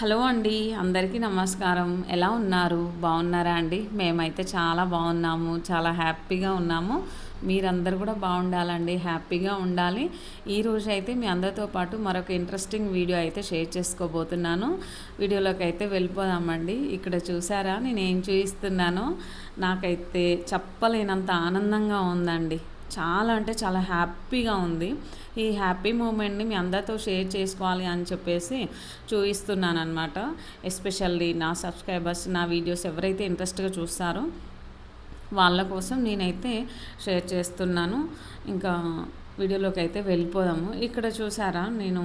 Hello అండి అందరికీ నమస్కారం. ఎలా ఉన్నారు? బాగున్నారా అండి? మేమైతే చాలా బాగున్నాము చాలా హ్యాపీగా ఉన్నాము. మీరందరూ కూడా బాగుండాలండి హ్యాపీగా ఉండాలి. ఈరోజు అయితే మీ అందరితో పాటు మరొక ఇంట్రెస్టింగ్ వీడియో అయితే షేర్ చేసుకోబోతున్నాను. వీడియోలోకి అయితే వెళ్ళిపోదామండి. ఇక్కడ చూసారా నేను ఏం చూపిస్తున్నానో నాకైతే చెప్పలేనంత ఆనందంగా ఉందండి. చాలా అంటే చాలా హ్యాపీగా ఉంది. ఈ హ్యాపీ మూమెంట్ని మీ అందరితో షేర్ చేసుకోవాలి అని చెప్పేసి చూపిస్తున్నాను అనమాట ఎస్పెషల్లీ నా సబ్స్క్రైబర్స్ నా వీడియోస్ ఎవరైతే ఇంట్రెస్ట్గా చూస్తారో వాళ్ళ కోసం నేనైతే షేర్ చేస్తున్నాను. ఇంకా వీడియోలోకి అయితే వెళ్ళిపోదాము. ఇక్కడ చూసారా? నేను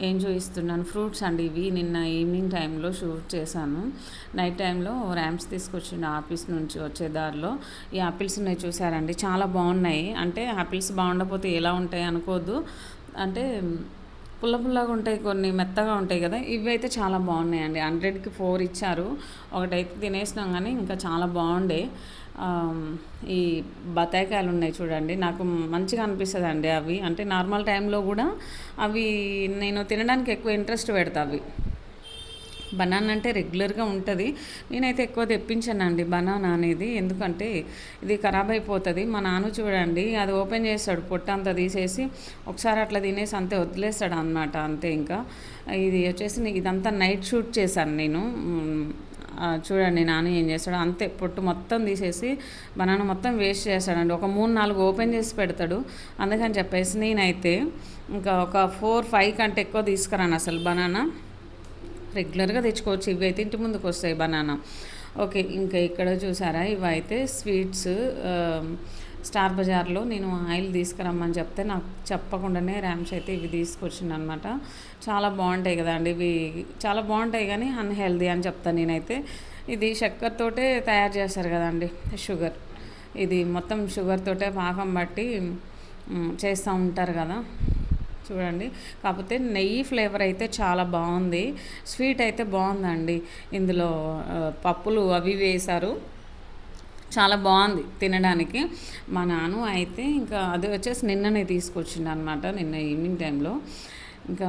ఏం చూపిస్తున్నాను? ఫ్రూట్స్ అండి ఇవి. నిన్న ఈవినింగ్ టైంలో షూట్ చేశాను. నైట్ టైంలో ర్యామ్స్ తీసుకొచ్చిన ఆఫీస్ నుంచి వచ్చే దారిలో ఈ ఆపిల్స్ ఉన్నాయి చూసారండి. చాలా బాగున్నాయి. అంటే ఆపిల్స్ బాగుండకపోతే ఎలా ఉంటాయి అనుకోవద్దు అంటే పుల్ల పుల్లగా ఉంటాయి కొన్ని మెత్తగా ఉంటాయి కదా. ఇవి అయితే చాలా బాగున్నాయండి. హండ్రెడ్కి ఫోర్ ఇచ్చారు. ఒకటైతే తినేసినాం కానీ ఇంకా చాలా బాగుండే. ఈ బత్తాయికాయలు ఉన్నాయి చూడండి. నాకు మంచిగా అనిపిస్తుంది అండి అవి. అంటే నార్మల్ టైంలో కూడా అవి నేను తినడానికి ఎక్కువ ఇంట్రెస్ట్ పెడతా అవి. బనానా అంటే రెగ్యులర్గా ఉంటుంది. నేనైతే ఎక్కువ తెప్పించానండి బనానా అనేది. ఎందుకంటే ఇది ఖరాబ్ అయిపోతుంది. మా నాన్న చూడండి అది ఓపెన్ చేస్తాడు పొట్ట అంతా తీసేసి ఒకసారి అట్లా తినేసి అంతే వదిలేస్తాడు అనమాట అంతే ఇంకా. ఇది వచ్చేసి ఇదంతా నైట్ షూట్ చేశాను నేను. చూడండి నాన్న ఏం చేస్తాడు. అంతే పొట్టు మొత్తం తీసేసి బనానా మొత్తం వేస్ట్ చేస్తాడండి. ఒక మూడు నాలుగు ఓపెన్ చేసి పెడతాడు. అందుకని చెప్పేసి నేనైతే ఇంకా ఒక ఫోర్ ఫైవ్ కంటే ఎక్కువ తీసుకురాను అసలు బనానా. రెగ్యులర్గా తెచ్చుకోవచ్చు. ఇవి అయితే ఇంటి ముందుకు వస్తాయి బనానా. ఓకే ఇంకా ఇక్కడ చూసారా? ఇవైతే స్వీట్స్ స్టార్ బజార్లో నేను ఆయిల్ తీసుకురమ్మని చెప్తే నాకు చెప్పకుండానే ర్యామ్స్ అయితే ఇవి తీసుకొచ్చింది అనమాట చాలా బాగుంటాయి కదండి ఇవి. చాలా బాగుంటాయి కానీ అన్హెల్దీ అని చెప్తాను నేనైతే. ఇది చక్కెరతోటే తయారు చేస్తారు కదండి షుగర్. ఇది మొత్తం షుగర్తోటే పాకం బట్టి చేస్తూ ఉంటారు కదా. చూడండి. కాకపోతే నెయ్యి ఫ్లేవర్ అయితే చాలా బాగుంది. స్వీట్ అయితే బాగుందండి. ఇందులో పప్పులు అవి వేశారు. చాలా బాగుంది తినడానికి. మా నాన్న అయితే ఇంకా అది వచ్చేసి నిన్ననే తీసుకొచ్చిండు అనమాట నిన్న ఈవినింగ్ టైంలో. ఇంకా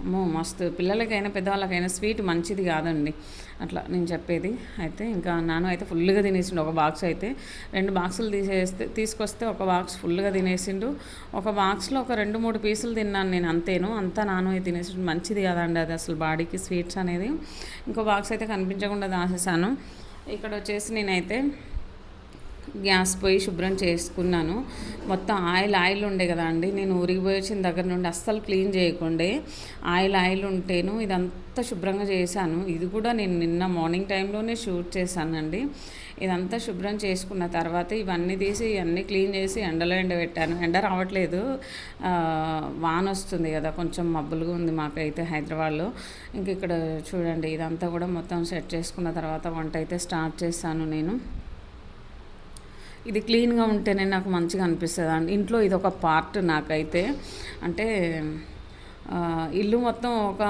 అమ్మో మస్తు పిల్లలకైనా పెద్దవాళ్ళకైనా స్వీట్ మంచిది కాదండి. అట్లా నేను చెప్పేది. అయితే ఇంకా నాన్న అయితే ఫుల్గా తినేసిండు ఒక బాక్స్ అయితే. రెండు బాక్సులు తీసేస్తే తీసుకొస్తే ఒక బాక్స్ ఫుల్గా తినేసిండు. ఒక బాక్స్లో ఒక రెండు మూడు పీసులు తిన్నాను నేను అంతేను. అంతా నాన్న తినేసిండు. మంచిది కాదండి అది అసలు బాడీకి స్వీట్స్ అనేది. ఇంకో బాక్స్ అయితే కనిపించకుండా దాసేసాను ఇక్కడ వచ్చేసి నేనైతే గ్యాస్ పోయి శుభ్రం చేసుకున్నాను. మొత్తం ఆయిల్ ఆయిల్ ఉండే కదా అండి. నేను ఊరికి పోయి వచ్చిన దగ్గర నుండి అస్సలు క్లీన్ చేయకుండే. ఆయిల్ ఆయిల్ ఉంటేను ఇదంతా శుభ్రంగా చేశాను. ఇది కూడా నేను నిన్న మార్నింగ్ టైంలోనే షూట్ చేశానండి. ఇదంతా శుభ్రం చేసుకున్న తర్వాత ఇవన్నీ తీసి ఇవన్నీ క్లీన్ చేసి ఎండలో ఎండబెట్టాను. ఎండ రావట్లేదు. వాన వస్తుంది కదా కొంచెం మబ్బులుగా ఉంది మాకైతే హైదరాబాద్లో. ఇంక ఇక్కడ చూడండి ఇదంతా కూడా మొత్తం సెట్ చేసుకున్న తర్వాత వంట అయితే స్టార్ట్ చేశాను నేను. ఇది క్లీన్గా ఉంటేనే నాకు మంచిగా అనిపిస్తుంది. అండి ఇంట్లో ఇది ఒక పార్ట్ నాకైతే. అంటే ఇల్లు మొత్తం ఒక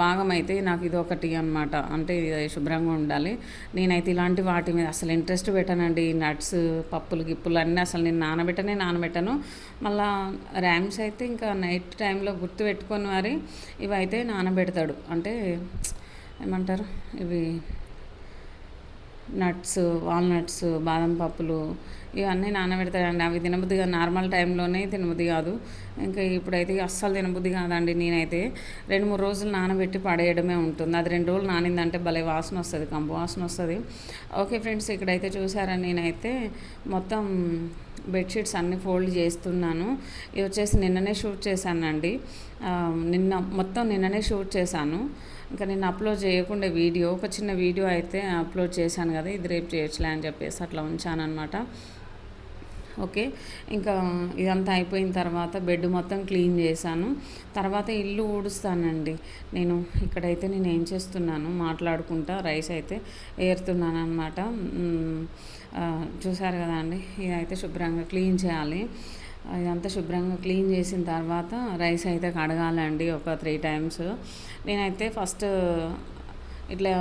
భాగం అయితే నాకు ఇది ఒకటి అనమాట అంటే ఇది శుభ్రంగా ఉండాలి. నేనైతే ఇలాంటి వాటి మీద అసలు ఇంట్రెస్ట్ పెట్టానండి. నట్స్ పప్పులు గిప్పులు అన్నీ అసలు నేను నానబెట్టనే నానబెట్టాను. మళ్ళా ర్యామ్స్ అయితే ఇంకా నైట్ టైంలో గుర్తు పెట్టుకొని మరి ఇవైతే నానబెడతాడు. అంటే ఏమంటారు? ఇవి నట్స్ వాల్నట్స్ బాదం పప్పులు ఇవన్నీ నానబెడతాడండి. అవి తినబుద్దిగా నార్మల్ టైంలోనే తినబుద్ధి కాదు. ఇంకా ఇప్పుడైతే అస్సలు తినబుద్ధి కాదండి నేనైతే. రెండు మూడు రోజులు నానబెట్టి పడేయడమే ఉంటుంది. అది రెండు రోజులు నానిందంటే భలే వాసన వస్తుంది కంపు వాసన వస్తుంది. ఓకే ఫ్రెండ్స్ ఇక్కడైతే చూసారా నేనైతే మొత్తం బెడ్షీట్స్ అన్నీ ఫోల్డ్ చేస్తున్నాను. ఇది వచ్చేసి నిన్ననే షూట్ చేశానండి. నిన్న మొత్తం నిన్ననే షూట్ చేశాను. ఇంకా నేను అప్లోడ్ చేయకుండా వీడియో ఒక చిన్న వీడియో అయితే అప్లోడ్ చేశాను కదా ఇది రేపు చేయొచ్చులే అని చెప్పేసి అట్లా ఉంచాను అనమాట ఓకే ఇంకా ఇదంతా అయిపోయిన తర్వాత బెడ్ మొత్తం క్లీన్ చేశాను. తర్వాత ఇల్లు ఊడుస్తానండి. నేను ఇక్కడైతే నేను ఏం చేస్తున్నాను మాట్లాడుకుంటా రైస్ అయితే ఏరుతున్నాను అనమాట చూసారు కదా అండి ఇదైతే శుభ్రంగా క్లీన్ చేయాలి. ఇదంతా శుభ్రంగా క్లీన్ చేసిన తర్వాత రైస్ అయితే కడగాలండి ఒక త్రీ టైమ్స్. నేనైతే ఫస్ట్ ఇట్లా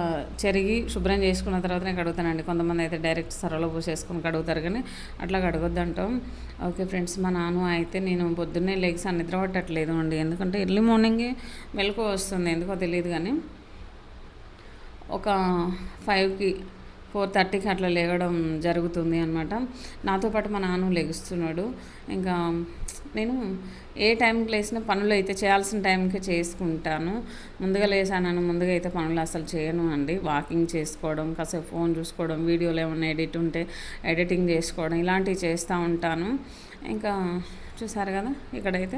చెరిగి శుభ్రం చేసుకున్న తర్వాత నేను కడుగుతానండి. కొంతమంది అయితే డైరెక్ట్ సరలో పోసేసుకొని కడుగుతారు కానీ అట్లా కడగొద్దంటాం. ఓకే ఫ్రెండ్స్ మా నాన్న అయితే నేను పొద్దున్నే లెగ్స్ నిద్ర పట్టట్లేదు అండి. ఎందుకంటే ఎర్లీ మార్నింగే మెలకు వస్తుంది ఎందుకో తెలియదు కానీ ఒక ఫైవ్కి ఫోర్ థర్టీకి అట్లా లేగడం జరుగుతుంది అనమాట నాతో పాటు మా నాన్న లెగుస్తున్నాడు. ఇంకా నేను ఏ టైంకి లేసిన పనులు అయితే చేయాల్సిన టైంకి చేసుకుంటాను. ముందుగా లేసాను ముందుగా అయితే పనులు అసలు చేయను అండి. వాకింగ్ చేసుకోవడం కాసేపు ఫోన్ చూసుకోవడం వీడియోలు ఏమైనా ఎడిట్ ఉంటే ఎడిటింగ్ చేసుకోవడం ఇలాంటివి చేస్తూ ఉంటాను. ఇంకా చూసారు కదా ఇక్కడైతే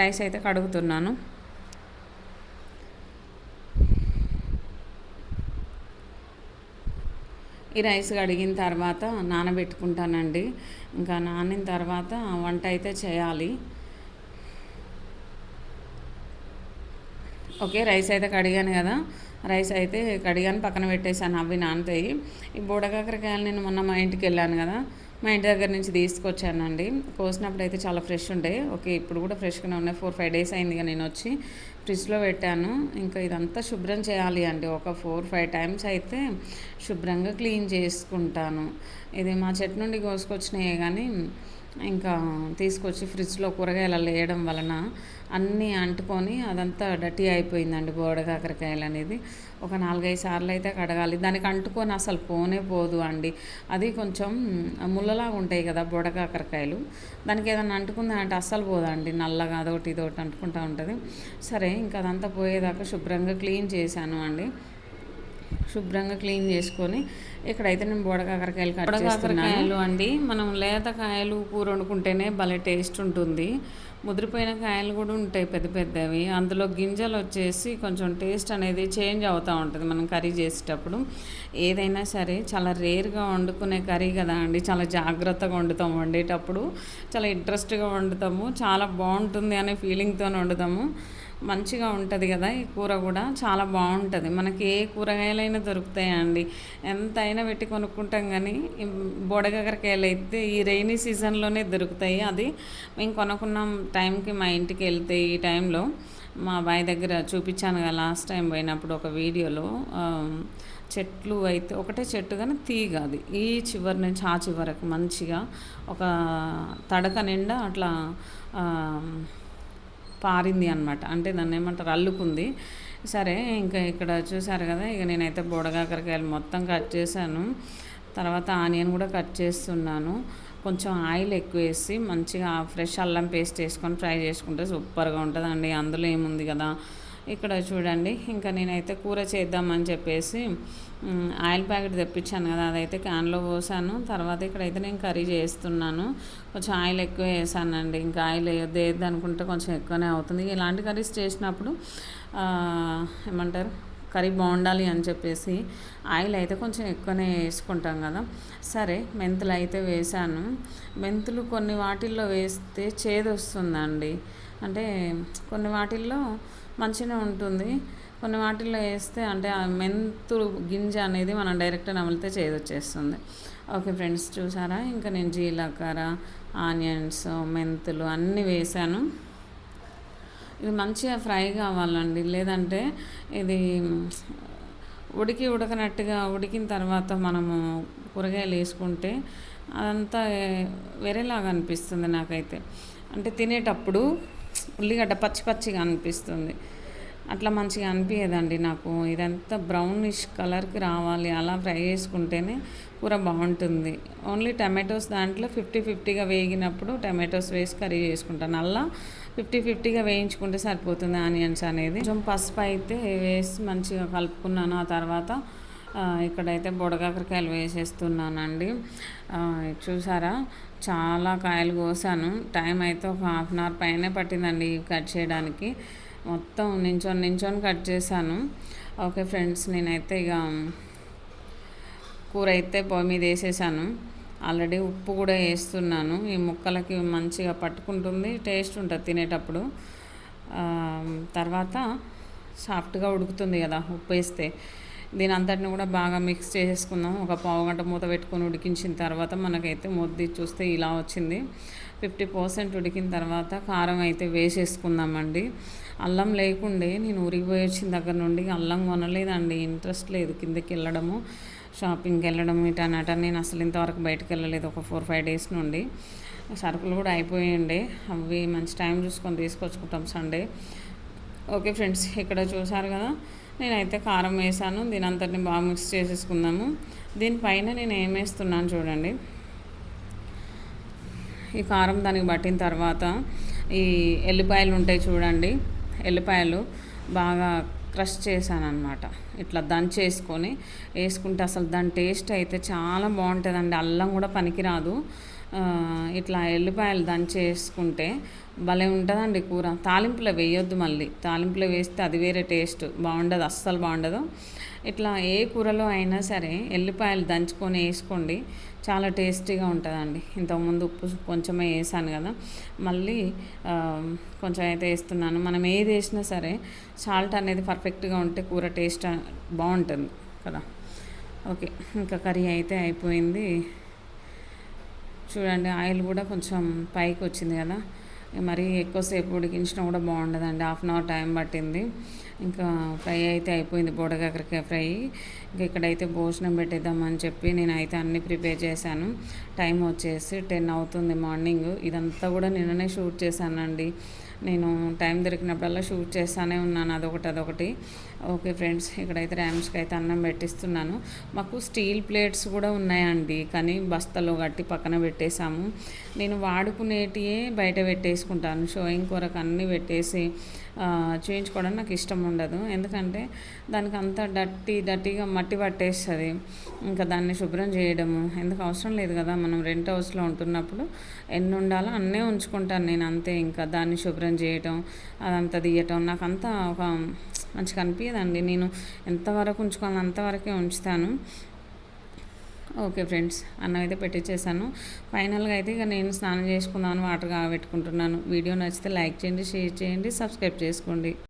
రైస్ అయితే కడుగుతున్నాను. ఈ రైస్ కడిగిన తర్వాత నానబెట్టుకుంటానండి. ఇంకా నానిన తర్వాత వంట అయితే చేయాలి. ఓకే రైస్ అయితే కడిగాను కదా. రైస్ అయితే కడిగాను పక్కన పెట్టేశాను అవి నానతాయి. ఈ బుడకాకరకాయలు నేను మొన్న మా ఇంటికి వెళ్ళాను కదా. మా ఇంటి దగ్గర నుంచి తీసుకొచ్చానండి. కోసినప్పుడు అయితే చాలా ఫ్రెష్ ఉండే. ఓకే ఇప్పుడు కూడా ఫ్రెష్గానే ఉన్నాయి. ఫోర్ ఫైవ్ డేస్ అయింది నేను వచ్చి. ఫ్రిడ్జ్లో పెట్టాను. ఇంకా ఇదంతా శుభ్రం చేయాలి అండి. ఒక ఫోర్ ఫైవ్ టైమ్స్ అయితే శుభ్రంగా క్లీన్ చేసుకుంటాను. ఇది మా చెట్టు నుండి కోసుకొచ్చినాయే కానీ ఇంకా తీసుకొచ్చి ఫ్రిడ్జ్లో కూరగాయలు వేయడం వలన అన్నీ అంటుకొని అదంతా డటీ అయిపోయిందండి బోడ కాకరకాయలు అనేది. ఒక నాలుగైదు సార్లు అయితే కడగాలి. దానికి అంటుకొని అసలు పోనే పోదు అండి. అది కొంచెం ముళ్ళలాగా ఉంటాయి కదా బోడ కాకరకాయలు. దానికి ఏదైనా అంటుకుందా అంటే అస్సలు పోదండి. నల్లగా అదొకటి ఇదొకటి అంటుకుంటూ ఉంటుంది. సరే ఇంకా అదంతా పోయేదాకా శుభ్రంగా క్లీన్ చేశాను అండి. శుభ్రంగా క్లీన్ చేసుకొని ఇక్కడైతే నేను బోడకాకరకాయలు కట్ కాకరకాయలు అండి. మనం లేత కాయలు కూర వండుకుంటేనే భలే టేస్ట్ ఉంటుంది. ముదిరిపోయిన కాయలు కూడా ఉంటాయి పెద్ద పెద్దవి. అందులో గింజలు వచ్చేసి కొంచెం టేస్ట్ అనేది చేంజ్ అవుతూ ఉంటుంది మనం కర్రీ చేసేటప్పుడు. ఏదైనా సరే చాలా రేర్గా వండుకునే కర్రీ కదా అండి. చాలా జాగ్రత్తగా వండుతాం వండేటప్పుడు. చాలా ఇంట్రెస్ట్గా వండుతాము. చాలా బాగుంటుంది అనే ఫీలింగ్తో వండుతాము. మంచిగా ఉంటుంది కదా ఈ కూర కూడా. చాలా బాగుంటుంది. మనకి ఏ కూరగాయలైనా దొరుకుతాయండి ఎంతైనా పెట్టి కొనుక్కుంటాం కానీ బొడగకరకాయలు అయితే ఈ రైనీ సీజన్లోనే దొరుకుతాయి. అది మేము కొనుక్కున్న టైంకి మా ఇంటికి వెళ్తే ఈ టైంలో మా బాయ్ దగ్గర చూపించాను కదా లాస్ట్ టైం పోయినప్పుడు ఒక వీడియోలో. చెట్లు అయితే ఒకటే చెట్టు కానీ తీగ అది. ఈ చివరి నుంచి ఆ చివరకు మంచిగా ఒక తడక నిండా అట్లా పారింది అనమాట అంటే దాన్ని ఏమంటారు? అల్లుకుంది. సరే ఇంకా ఇక్కడ చూసారు కదా ఇక నేనైతే బుడగాకరకాయలు మొత్తం కట్ చేశాను. తర్వాత ఆనియన్ కూడా కట్ చేస్తున్నాను. కొంచెం ఆయిల్ ఎక్కువ వేసి మంచిగా ఫ్రెష్ అల్లం పేస్ట్ వేసుకొని ఫ్రై చేసుకుంటే సూపర్గా ఉంటుందండి. అందులో ఏముంది కదా? ఇక్కడ చూడండి. ఇంకా నేనైతే కూర చేద్దామని చెప్పేసి ఆయిల్ ప్యాకెట్ తెప్పించాను కదా అదైతే క్యాన్లో పోసాను. తర్వాత ఇక్కడైతే నేను కర్రీ చేస్తున్నాను. కొంచెం ఆయిల్ ఎక్కువ వేసానండి. ఇంకా ఆయిల్ వేయద్దు అనుకుంటే కొంచెం ఎక్కువనే అవుతుంది. ఇలాంటి కర్రీస్ చేసినప్పుడు ఏమంటారు కర్రీ బాగుండాలి అని చెప్పేసి ఆయిల్ అయితే కొంచెం ఎక్కువనే వేసుకుంటాం కదా. సరే మెంతులు అయితే వేసాను. మెంతులు కొన్ని వాటిల్లో వేస్తే చేదు వస్తుందండి అంటే కొన్ని వాటిల్లో మంచిగా ఉంటుంది. కొన్ని వాటిల్లో వేస్తే అంటే ఆ మెంతులు గింజ అనేది మనం డైరెక్ట్ నమిలితే చేదొచ్చేస్తుంది ఓకే ఫ్రెండ్స్ చూసారా? ఇంకా నేను జీలకర్ర ఆనియన్స్ మెంతులు అన్నీ వేసాను. ఇది మంచిగా ఫ్రై కావాలండి. లేదంటే ఇది ఉడికి ఉడకనట్టుగా ఉడికిన తర్వాత మనము కూరగాయలు వేసుకుంటే అదంతా వేరేలాగా అనిపిస్తుంది నాకైతే. అంటే తినేటప్పుడు ఉల్లిగడ్డ పచ్చి పచ్చిగా అనిపిస్తుంది. అట్లా మంచిగా అనిపించదండి నాకు. ఇదంతా బ్రౌనిష్ కలర్కి రావాలి. అలా ఫ్రై చేసుకుంటేనే కూర బాగుంటుంది. ఓన్లీ టమాటోస్ దాంట్లో ఫిఫ్టీ ఫిఫ్టీగా వేగినప్పుడు టమాటోస్ వేసి కర్రీ చేసుకుంటాను. అలా ఫిఫ్టీ ఫిఫ్టీగా వేయించుకుంటే సరిపోతుంది ఆనియన్స్ అనేది. కొంచెం పసుపు అయితే వేసి మంచిగా కలుపుకున్నాను. ఆ తర్వాత ఇక్కడైతే బుడగాకరకాయలు వేసేస్తున్నానండి. చూసారా? చాలా కాయలు కోసాను. టైం అయితే ఒక హాఫ్ అన్ అవర్ పైనే పట్టిందండి కట్ చేయడానికి. మొత్తం నించొని నించొని కట్ చేశాను. ఓకే ఫ్రెండ్స్ నేనైతే ఇక కూర అయితే పొయ్యి మీద వేసేసాను. ఆల్రెడీ ఉప్పు కూడా వేస్తున్నాను. ఈ ముక్కలకి మంచిగా పట్టుకుంటుంది టేస్ట్ ఉంటుంది తినేటప్పుడు. తర్వాత సాఫ్ట్గా ఉడుకుతుంది కదా ఉప్పు వేస్తే. దీని అంతటిని కూడా బాగా మిక్స్ చేసేసుకుందాం. ఒక పావు గంట మూత పెట్టుకొని ఉడికించిన తర్వాత మనకైతే మొద్ది చూస్తే ఇలా వచ్చింది. ఫిఫ్టీ పర్సెంట్ ఉడికిన తర్వాత కారం అయితే వేసేసుకుందామండి. అల్లం లేకుండే నేను ఉరిగిపోయి వచ్చిన దగ్గర నుండి అల్లం కొనలేదండి. ఇంట్రెస్ట్ లేదు కిందకి వెళ్ళడము షాపింగ్కి వెళ్ళడం ఇటనట నేను అసలు ఇంతవరకు బయటకు వెళ్ళలేదు ఒక ఫోర్ ఫైవ్ డేస్ నుండి. సరుకులు కూడా అయిపోయిండే. అవి మంచి టైం చూసుకొని తీసుకొచ్చుకుంటాం సండే. ఓకే ఫ్రెండ్స్ ఇక్కడ చూసారు కదా? నేనైతే కారం వేసాను దీని అంతటిని బాగా మిక్స్ చేసేసుకుందాము. దీనిపైన నేను ఏం వేస్తున్నాను చూడండి. ఈ కారం దానికి పట్టిన తర్వాత ఈ ఎల్లిపాయలు ఉంటాయి చూడండి. ఎల్లిపాయలు బాగా క్రష్ చేశాను అనమాట ఇట్లా దంచేసుకొని వేసుకుంటే అసలు దాని టేస్ట్ అయితే చాలా బాగుంటుందండి. అల్లం కూడా పనికిరాదు. ఇట్లా ఎల్లిపాయలు దంచేసుకుంటే భలే ఉంటుందండి కూర. తాలింపులో వేయొద్దు మళ్ళీ. తాలింపులో వేస్తే అది వేరే టేస్ట్. బాగుండదు అస్సలు బాగుండదు. ఇట్లా ఏ కూరలో అయినా సరే ఎల్లిపాయలు దంచుకొని వేసుకోండి. చాలా టేస్టీగా ఉంటుందండి. ఇంతకుముందు ఉప్పు కొంచెమే వేసాను కదా. మళ్ళీ కొంచెం అయితే వేస్తున్నాను. మనం ఏది వేసినా సరే సాల్ట్ అనేది పర్ఫెక్ట్గా ఉంటే కూర టేస్ట్ బాగుంటుంది కదా. ఓకే. ఇంకా కర్రీ అయితే అయిపోయింది. చూడండి ఆయిల్ కూడా కొంచెం పైకి వచ్చింది కదా. మరీ ఎక్కువసేపు ఉడికించినా కూడా బాగుండదండి. హాఫ్ అన్ అవర్ టైం పట్టింది. ఇంకా ఫ్రై అయితే అయిపోయింది బోడకాకరకాయ ఫ్రై. ఇంకా ఇక్కడైతే భోజనం పెట్టేద్దామని చెప్పి నేను అయితే అన్నీ ప్రిపేర్ చేశాను. టైం వచ్చేసి టెన్ అవుతుంది మార్నింగ్. ఇదంతా కూడా నిన్ననే షూట్ చేశానండి. నేను టైం దొరికినప్పుడల్లా షూట్ చేస్తూనే ఉన్నాను అదొకటి అదొకటి. ఓకే ఫ్రెండ్స్ ఇక్కడైతే ర్యామ్స్కి అయితే అన్నం పెట్టిస్తున్నాను. మాకు స్టీల్ ప్లేట్స్ కూడా ఉన్నాయండి కానీ బస్తలో కట్టి పక్కన పెట్టేశాము. నేను వాడుకునేటియే బయట పెట్టేసుకుంటాను షోయింగ్ కొరకు అన్నీ పెట్టేసి చేయించుకోవడం నాకు ఇష్టం ఉండదు. ఎందుకంటే దానికి అంత డట్టి డట్టిగా మట్టి పట్టేస్తుంది. ఇంకా దాన్ని శుభ్రం చేయడము ఎందుకు అవసరం లేదు కదా మనం రెంట్ హౌస్లో ఉంటున్నప్పుడు ఎన్ని ఉండాలో అన్నీ ఉంచుకుంటాను నేను అంతే. ఇంకా దాన్ని శుభ్రం చేయటం అదంతా తీయటం నాకు అంతా ఒక మంచిగా అనిపించదండి నేను ఎంతవరకు ఉంచుకోవాలి అంతవరకే ఉంచుతాను. ఓకే ఫ్రెండ్స్ అన్నం అయితే పెట్టించేసాను ఫైనల్గా అయితే ఇక నేను స్నానం చేసుకుందామని వాటర్ కాబెట్టుకుంటున్నాను వీడియో నచ్చితే లైక్ చేయండి షేర్ చేయండి సబ్స్క్రైబ్ చేసుకోండి.